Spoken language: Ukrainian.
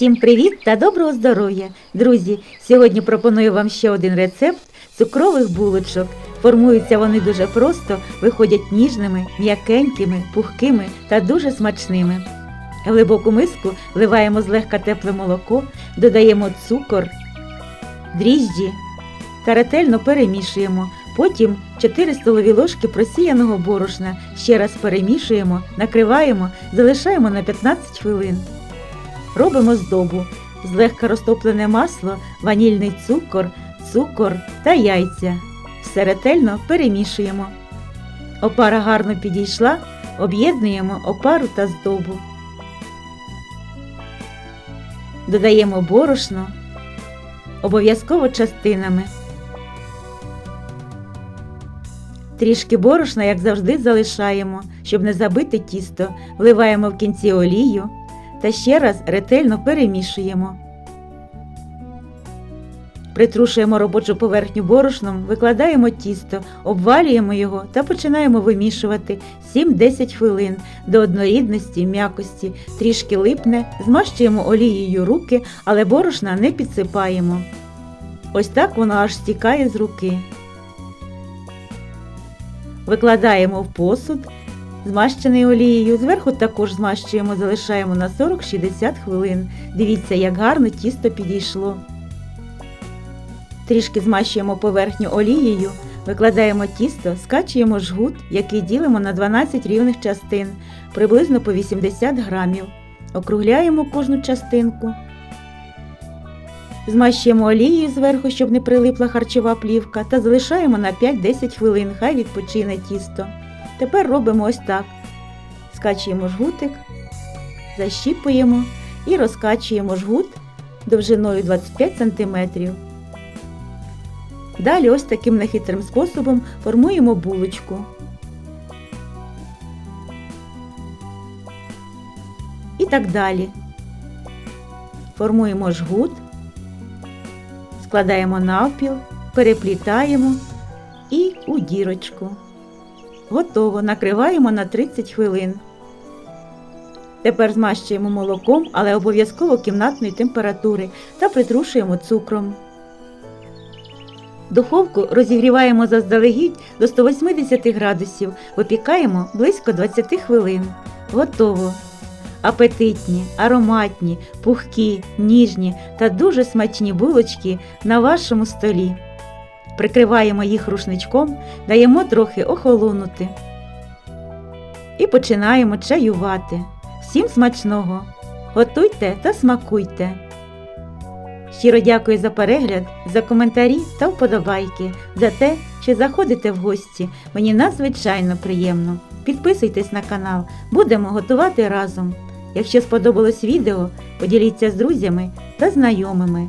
Всім привіт та доброго здоров'я! Друзі, сьогодні пропоную вам ще один рецепт цукрових булочок. Формуються вони дуже просто, виходять ніжними, м'якенькими, пухкими та дуже смачними. Глибоку миску вливаємо злегка тепле молоко, додаємо цукор, дріжджі та ретельно перемішуємо. Потім 4 столові ложки просіяного борошна. Ще раз перемішуємо, накриваємо, залишаємо на 15 хвилин. Робимо здобу. Злегка розтоплене масло, ванільний цукор, цукор та яйця. Все ретельно перемішуємо. Опара гарно підійшла, об'єднуємо опару та здобу. Додаємо борошно, обов'язково частинами. Трішки борошна, як завжди, залишаємо, щоб не забити тісто, вливаємо в кінці олію та ще раз ретельно перемішуємо. Притрушуємо робочу поверхню борошном, викладаємо тісто, обвалюємо його та починаємо вимішувати 7-10 хвилин до однорідності, м'якості, трішки липне, змащуємо олією руки, але борошна не підсипаємо. Ось так воно аж стікає з руки. Викладаємо в посуд, змащений олією. Зверху також змащуємо, залишаємо на 40-60 хвилин. Дивіться, як гарно тісто підійшло. Трішки змащуємо поверхню олією, викладаємо тісто, скачуємо жгут, який ділимо на 12 рівних частин, приблизно по 80 грамів. Округляємо кожну частинку. Змащуємо олією зверху, щоб не прилипла харчова плівка, та залишаємо на 5-10 хвилин, хай відпочине тісто. Тепер робимо ось так. Скачуємо жгутик, защіпуємо і розкачуємо жгут довжиною 25 см. Далі ось таким нехитрим способом формуємо булочку. І так далі. Формуємо жгут, складаємо навпіл, переплітаємо і у дірочку. Готово. Накриваємо на 30 хвилин. Тепер змащуємо молоком, але обов'язково кімнатної температури та притрушуємо цукром. Духовку розігріваємо заздалегідь до 180 градусів, випікаємо близько 20 хвилин. Готово. Апетитні, ароматні, пухкі, ніжні та дуже смачні булочки на вашому столі. Прикриваємо їх рушничком, даємо трохи охолонути. І починаємо чаювати. Всім смачного! Готуйте та смакуйте! Щиро дякую за перегляд, за коментарі та вподобайки, за те, що заходите в гості. Мені надзвичайно приємно. Підписуйтесь на канал, будемо готувати разом. Якщо сподобалось відео, поділіться з друзями та знайомими.